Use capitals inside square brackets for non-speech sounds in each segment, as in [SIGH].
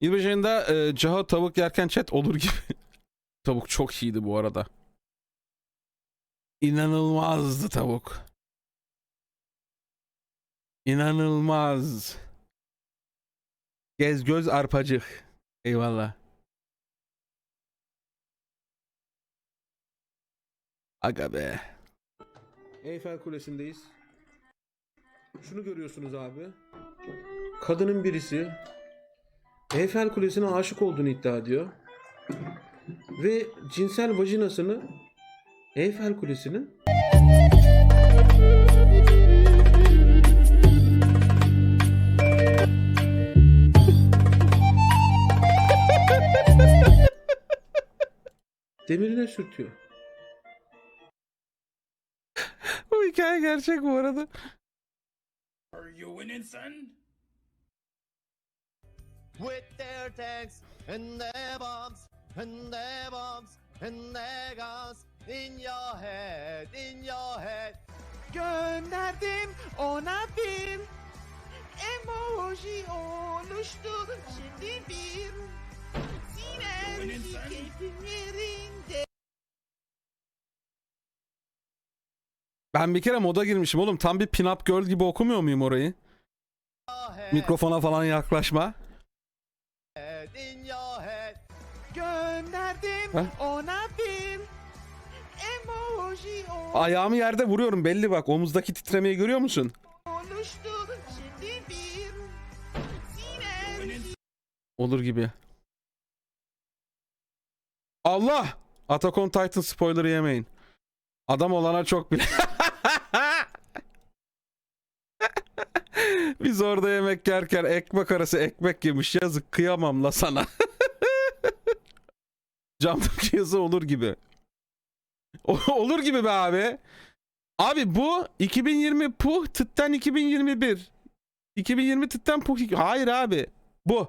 Yılbaşı ayında e, Caho tavuk yerken chat olur gibi. [LAUGHS] tavuk çok iyiydi bu arada. İnanılmazdı tavuk. İnanılmaz. Gez göz arpacık. Eyvallah. Aga be. Eyfel Kulesi'ndeyiz. Şunu görüyorsunuz abi. Kadının birisi Eyfel Kulesi'ne aşık olduğunu iddia ediyor. Ve cinsel vajinasını Eyfel Kulesi'nin demirine sürtüyor. bu hikaye gerçek bu arada. Are you winning, son? With their tanks and their bombs and their bombs and their guns in your head, in your head. Gönderdim ona bir emoji oluştu şimdi bir sinerji keyfim yerinde. Ben bir kere moda girmişim oğlum. Tam bir pin-up girl gibi okumuyor muyum orayı? Mikrofona falan yaklaşma. İn your head. Gönderdim Ha? ona bir emoji Ayağımı yerde vuruyorum belli bak. Omuzdaki titremeyi görüyor musun? oluştu şimdi bir sinerji Olur gibi. Allah! Attack on Titan spoiler yemeyin. Adam olana çok bile. [LAUGHS] Biz orada yemek yerken ekmek arası ekmek yemiş. Yazık kıyamam la sana. [LAUGHS] Camdaki yazı olur gibi. Olur gibi be abi. Abi bu 2020 puh tıtten 2021. 2020 tıtten puh. Hayır abi. Bu.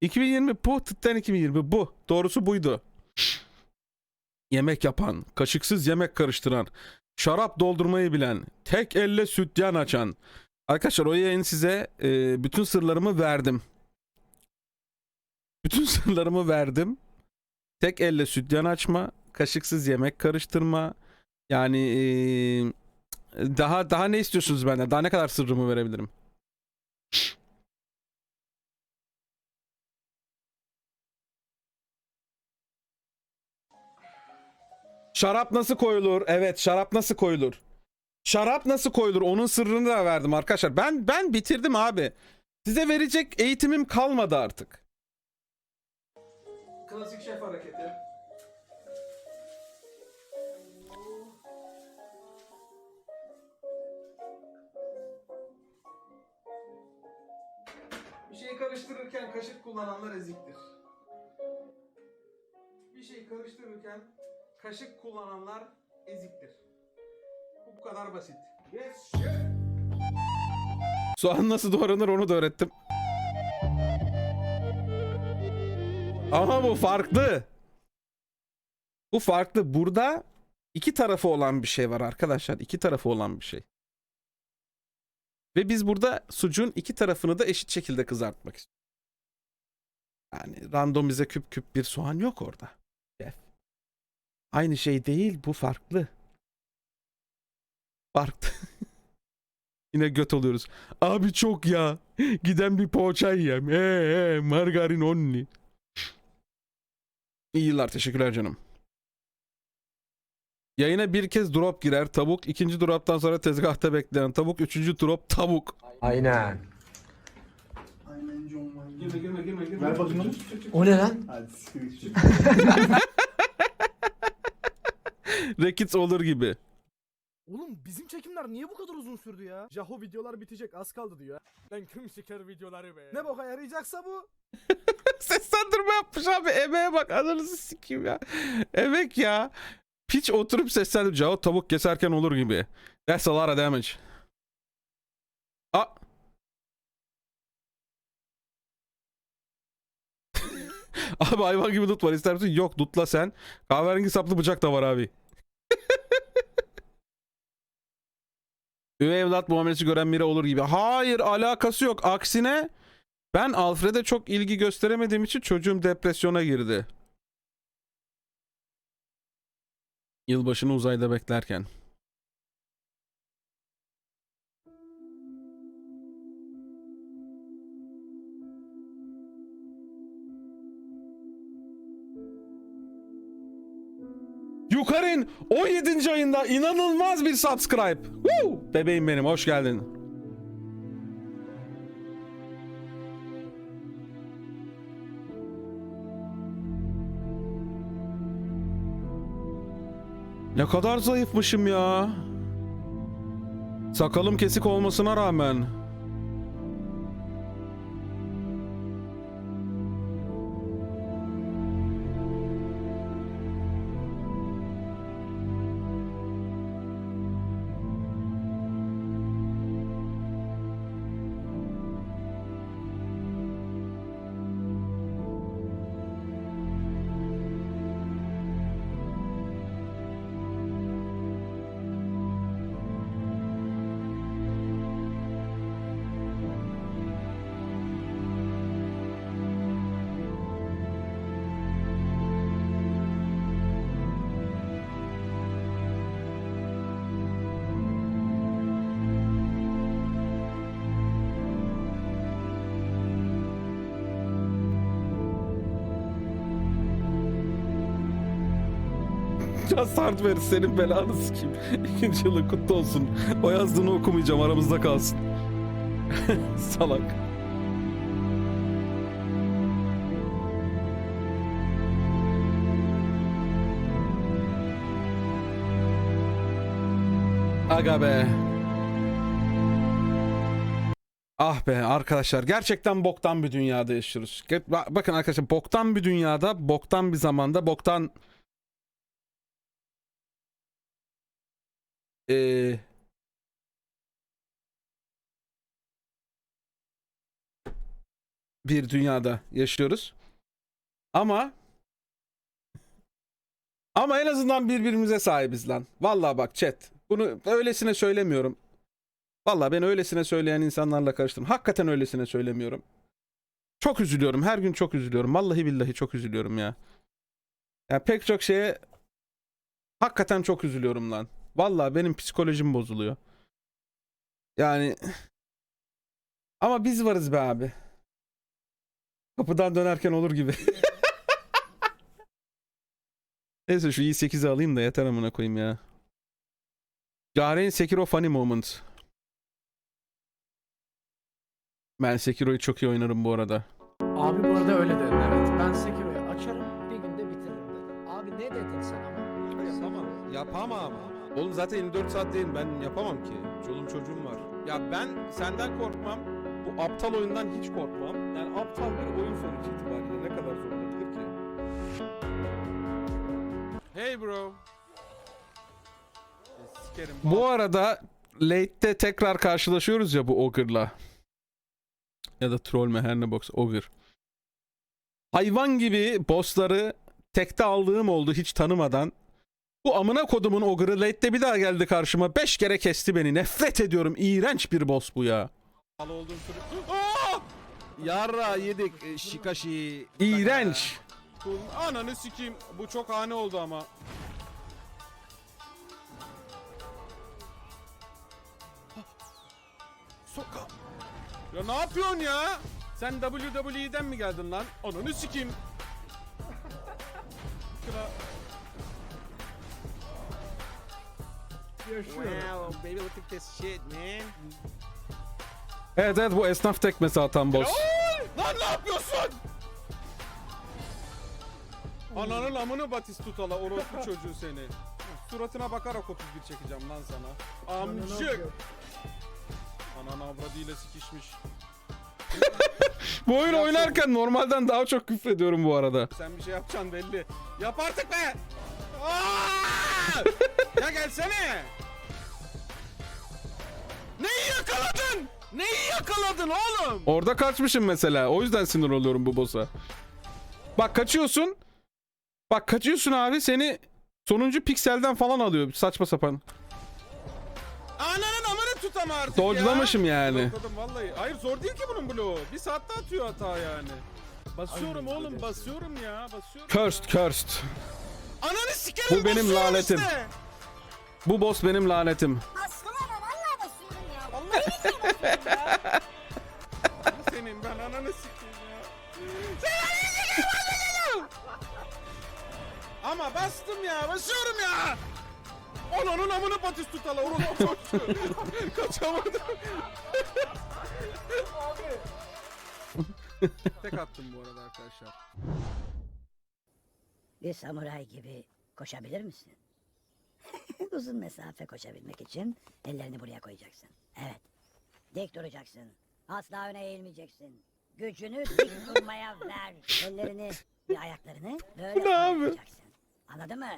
2020 puh tıtten 2020 bu. Doğrusu buydu. Yemek yapan, kaşıksız yemek karıştıran, şarap doldurmayı bilen, tek elle sütyen açan. Arkadaşlar o yayın size e, bütün sırlarımı verdim. Bütün [LAUGHS] sırlarımı verdim. Tek elle sütyen açma, kaşıksız yemek karıştırma. Yani e, daha daha ne istiyorsunuz benden? Daha ne kadar sırrımı verebilirim? Şarap nasıl koyulur? Evet, şarap nasıl koyulur? Şarap nasıl koyulur? Onun sırrını da verdim arkadaşlar. Ben ben bitirdim abi. Size verecek eğitimim kalmadı artık. Klasik şef hareketi. Bir şeyi karıştırırken kaşık kullananlar eziktir. Bir şeyi karıştırırken kaşık kullananlar eziktir. Kadar basit. Yes chef. Soğan nasıl doğranır onu da öğrettim. Ama bu farklı. Bu farklı. Burada iki tarafı olan bir şey var arkadaşlar. İki tarafı olan bir şey. Ve biz burada sucuğun iki tarafını da eşit şekilde kızartmak istiyoruz. Yani randomize küp küp bir soğan yok orada. Aynı şey değil bu farklı. Farklı. [LAUGHS] Yine göt oluyoruz. Abi çok ya. Giden bir poğaça yiyem. Ee, ee, margarin only. İyi yıllar teşekkürler canım. Yayına bir kez drop girer tavuk. ikinci droptan sonra tezgahta bekleyen tavuk. Üçüncü drop tavuk. Aynen. Aynen John Wayne. Girme girme girme girme. Ver bakayım onu. O ne lan? Hadi. [LAUGHS] Rekits olur gibi. Oğlum bizim çekimler niye bu kadar uzun sürdü ya? Jaho videolar bitecek az kaldı diyor. Ben küm siker videoları be. Ne boka yarayacaksa bu. [LAUGHS] Seslendirme yapmış abi. Emeğe bak ananızı sikeyim ya. Emek ya. Piç oturup seslendireceği o tavuk keserken olur gibi. That's a lot of damage. A abi hayvan gibi dut var ister misin? Yok dutla sen. Kahverengi saplı bıçak da var abi. [LAUGHS] Üvey evlat muamelesi gören biri olur gibi. Hayır alakası yok. Aksine Ben Alfred'e çok ilgi gösteremediğim için çocuğum depresyona girdi. Yılbaşını uzayda beklerken. Yukarın 17. ayında inanılmaz bir subscribe. Woo! Bebeğim benim hoş geldin. Ne kadar zayıfmışım ya. Sakalım kesik olmasına rağmen. Just Hardware senin belanı sikeyim. [LAUGHS] İkinci yılın kutlu olsun. O yazdığını okumayacağım aramızda kalsın. [LAUGHS] Salak. Aga be. Ah be arkadaşlar gerçekten boktan bir dünyada yaşıyoruz. Bakın arkadaşlar boktan bir dünyada, boktan bir zamanda, boktan Ee, bir dünyada yaşıyoruz. Ama ama en azından birbirimize sahibiz lan. Vallahi bak chat. Bunu öylesine söylemiyorum. Vallahi ben öylesine söyleyen insanlarla karıştım. Hakikaten öylesine söylemiyorum. Çok üzülüyorum. Her gün çok üzülüyorum. Vallahi billahi çok üzülüyorum ya. Ya pek çok şeye hakikaten çok üzülüyorum lan. Vallahi benim psikolojim bozuluyor. Yani [SIGHS] ama biz varız be abi. Kapıdan dönerken olur gibi. [LAUGHS] Neyse şu i8'i alayım da yeter amına koyayım ya. Garen Sekiro Funny Moment. Ben Sekiro'yu çok iyi oynarım bu arada. Abi bu arada öyle dedin evet. Ben Sekiro'yu açarım bir günde bitiririm dedim. Abi ne dedin sen ama? Yapamam. Yapamam. Oğlum zaten 24 saat değil ben yapamam ki. Çoluğum çocuğum var. Ya ben senden korkmam. Bu aptal oyundan hiç korkmam. Yani aptal bir oyun sonuç itibariyle ne kadar zor olabilir ki? Hey bro. Bu arada late'de tekrar karşılaşıyoruz ya bu Ogre'la. Ya da troll mü her ne box Ogre. Hayvan gibi bossları tekte aldığım oldu hiç tanımadan. Bu amına kodumun ogre'ı late'de bir daha geldi karşıma. 5 kere kesti beni. Nefret ediyorum. İğrenç bir boss bu ya. Yarra yedik e, şikaşi. İğrenç. Ananı sikeyim. Bu çok hane oldu ama. Soka. Ya ne yapıyorsun ya? Sen WWE'den mi geldin lan? Ananı sikeyim. Kıra- Wow, baby look at this shit man. Evet evet bu esnaf tekmesi atan boss. Lan ne yapıyorsun? Ananın amını Batistutala orospu çocuğu seni. Suratına bakarak 31 çekeceğim lan sana. Amcık. Anan avradıyla sikişmiş. [LAUGHS] Bu oyunu oynarken normalden daha çok küfrediyorum bu arada. Sen bir şey yapacaksın belli. Yap artık be. Aa! Ya gelsene. Neyi yakaladın? Neyi yakaladın oğlum? Orada kaçmışım mesela. O yüzden sinir oluyorum bu boss'a. Bak kaçıyorsun. Bak kaçıyorsun abi seni sonuncu pikselden falan alıyor. Saçma sapan. Ananın amını ama artık Dodge'lamışım ya. yani. Blokladım vallahi. Hayır zor değil ki bunun bloğu. Bir saatte atıyor hata yani. Basıyorum oğlum basıyorum ya basıyorum. Cursed, cursed. Ananı sikerim Bu benim basıyorum lanetim. işte. Bu boss benim lanetim. Aslında ama vallahi basıyorum ya. Vallahi [LAUGHS] billahi basıyorum ya. Bu senin ben ananı sikeyim ya. Sen ananı sikeyim. Ama bastım ya basıyorum ya. Ananın amını patis tutala orospu çocuğu. [LAUGHS] Kaçamadım. Tek attım bu arada arkadaşlar bir samuray gibi koşabilir misin? [LAUGHS] Uzun mesafe koşabilmek için ellerini buraya koyacaksın. Evet. Dik duracaksın. Asla öne eğilmeyeceksin. Gücünü dik durmaya ver. Ellerini ve ayaklarını böyle ne yapacaksın. Anladın mı?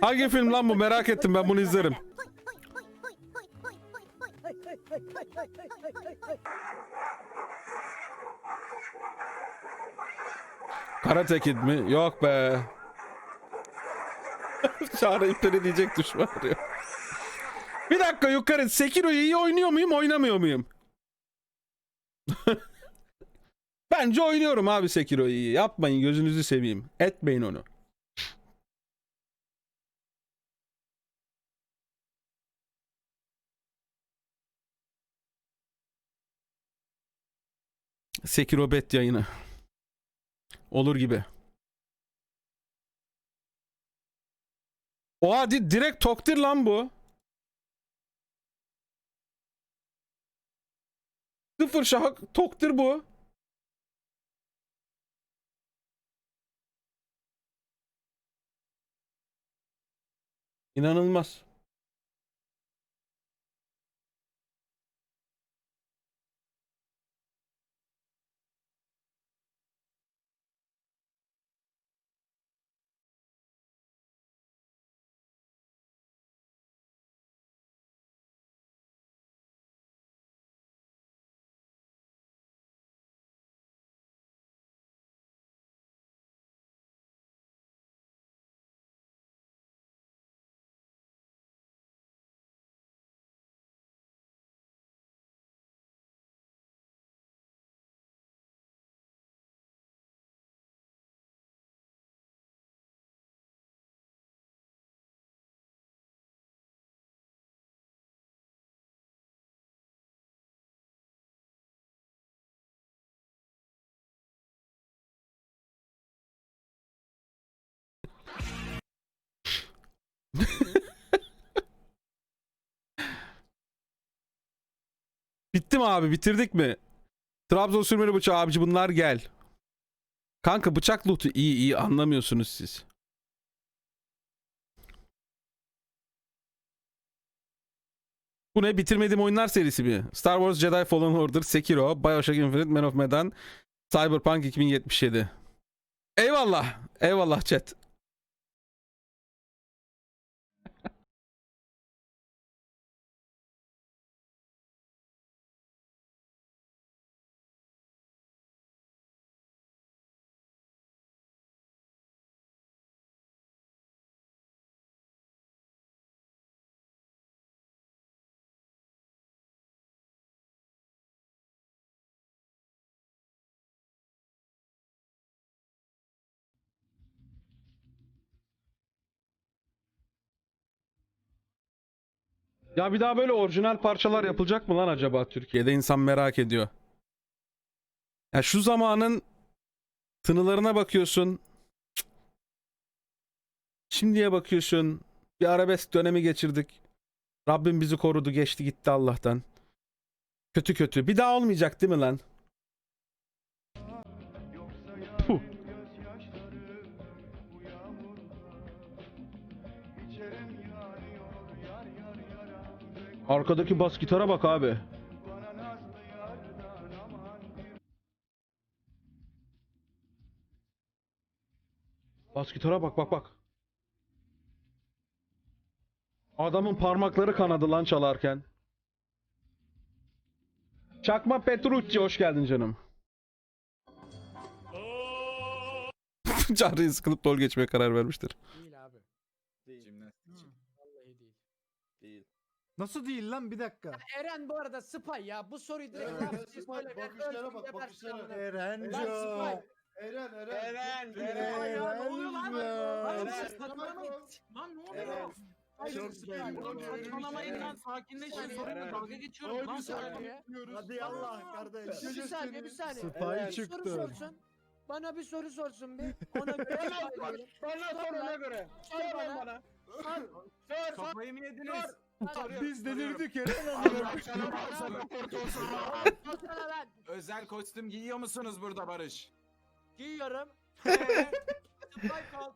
Hangi film lan bu merak ettim ben bunu izlerim. Karate Kid mi? Yok be. [LAUGHS] Çağrı ipleri diyecek düşman arıyor. Bir dakika yukarı. Sekiro'yu iyi oynuyor muyum oynamıyor muyum? [LAUGHS] Bence oynuyorum abi Sekiro'yu iyi. Yapmayın gözünüzü seveyim. Etmeyin onu. Sekiro bet yayını. Olur gibi. Oha di- direkt toktir lan bu. Sıfır şahak toktir bu. İnanılmaz. [LAUGHS] Bitti mi abi? Bitirdik mi? Trabzon sürmeli bıçağı abici bunlar gel. Kanka bıçak lootu iyi iyi anlamıyorsunuz siz. Bu ne? Bitirmediğim oyunlar serisi mi? Star Wars Jedi Fallen Order, Sekiro, Bioshock Infinite, Man of Medan, Cyberpunk 2077. Eyvallah. Eyvallah chat. Ya bir daha böyle orijinal parçalar yapılacak mı lan acaba Türkiye'de? İnsan merak ediyor. Ya şu zamanın tınılarına bakıyorsun. Şimdiye bakıyorsun. Bir arabesk dönemi geçirdik. Rabbim bizi korudu, geçti gitti Allah'tan. Kötü kötü. Bir daha olmayacak değil mi lan? Arkadaki bas gitara bak abi. Bas gitara bak bak bak. Adamın parmakları kanadı lan çalarken. Çakma Petrucci hoş geldin canım. [LAUGHS] Çağrı'yı sıkılıp lol geçmeye karar vermiştir. Değil abi. Vallahi değil. Nasıl değil lan bir dakika. Eren bu arada spy ya. Bu soruyu direkt Evet, evet, spy, bakışlara bak, bakışlara. Erenco. Eren Eren. Eren, Eren. ya, ne oluyor lan? Lan Eren. siz saçmalamayın. Lan ne oluyor? Eren. Hayır, Çok saçmalamayın lan sakinleşin. Eren. Sorunla dalga geçiyorum lan. bir sana. saniye. Hadi Allah kardeş. Bir saniye bir saniye. Spy çıktı. Bana bir soru sorsun bir. Ona [LAUGHS] göre. Bana sor ona göre. Sor bana. Sor. Kafayı mı yediniz? Biz delirdik [LAUGHS] Eren. Lan. Özel kostüm giyiyor musunuz burada Barış? Giyiyorum. [LAUGHS] Spy kaldı.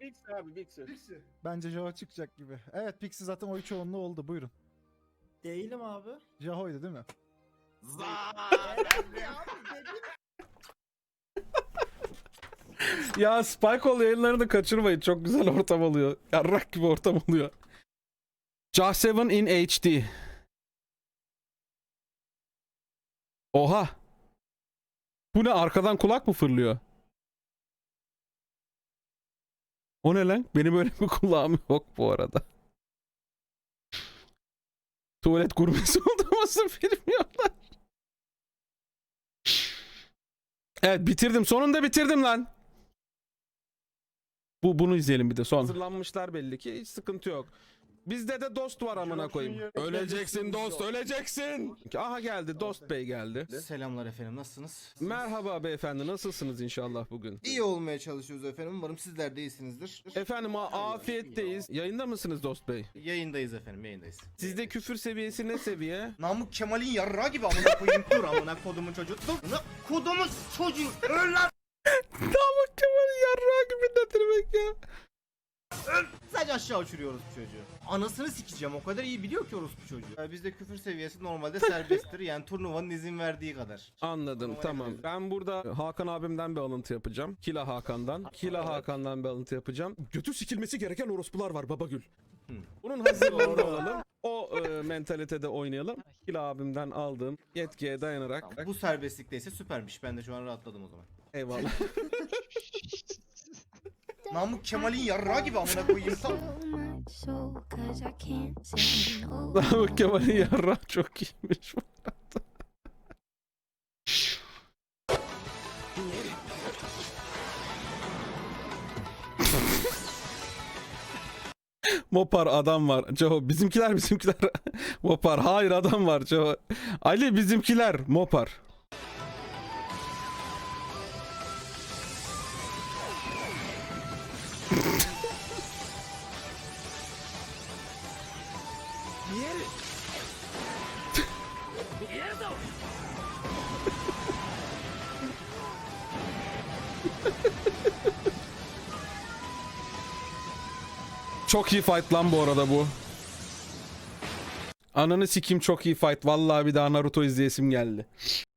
Bix abi Bix. Bence Jaho çıkacak gibi. Evet Pixie zaten oy çoğunluğu oldu buyurun. Değilim abi. Jaho'ydu değil mi? [LAUGHS] Ya Spycall yayınlarını da kaçırmayın. Çok güzel ortam oluyor. Yarrak gibi ortam oluyor. Just 7 in HD. Oha. Bu ne arkadan kulak mı fırlıyor? O ne lan? Benim öyle bir [LAUGHS] kulağım yok bu arada. Tuvalet gurmesi [LAUGHS] olduğumuzu bilmiyorlar. Evet bitirdim. Sonunda bitirdim lan. Bu bunu izleyelim bir de son. Hazırlanmışlar belli ki. Hiç sıkıntı yok. Bizde de dost var amına koyayım. Öleceksin dost, öleceksin. Aha geldi, dost bey geldi. Selamlar efendim nasılsınız? Merhaba beyefendi, nasılsınız inşallah bugün? İyi olmaya çalışıyoruz efendim. Umarım sizler de iyisinizdir. Efendim a- afiyetteyiz. Yayında mısınız dost bey? Yayındayız efendim yayındayız. Sizde küfür seviyesi ne seviye? [LAUGHS] Namık Kemal'in yarrağı gibi amına koyayım dur amına kodumun çocuğu. Dur. Kodumun çocuğu. Öl lan. Tamam Kemal'in yarrağı gibi ne demek ya? Sadece aşağı uçuruyoruz bu çocuğu. Anasını sikeceğim o kadar iyi biliyor ki orospu çocuğu. Bizde küfür seviyesi normalde serbesttir. Yani turnuvanın izin verdiği kadar. Anladım Tamam, tamam. evet. Ben burada Hakan abimden bir alıntı yapacağım. Kila Hakan'dan. Kila Hakan'dan bir alıntı yapacağım. Götü sikilmesi gereken orospular var Babagül. Bunun hazırlığını alalım. O e, mentalitede oynayalım. Kila abimden aldığım yetkiye dayanarak. Bu serbestlikteyse süpermiş. Ben de şu an rahatladım o zaman. Eyvallah. [LAUGHS] Namık Kemal'in yarrağı gibi amına koyayım. Tam- Namık Kemal'in yarrağı çok iyiymiş bu arada. Mopar adam var. Ceho bizimkiler bizimkiler. [LAUGHS] Mopar hayır adam var Ceho. Ali bizimkiler Mopar. Çok iyi fight lan bu arada bu. Ananı sikim çok iyi fight. Vallahi bir daha Naruto izleyesim geldi.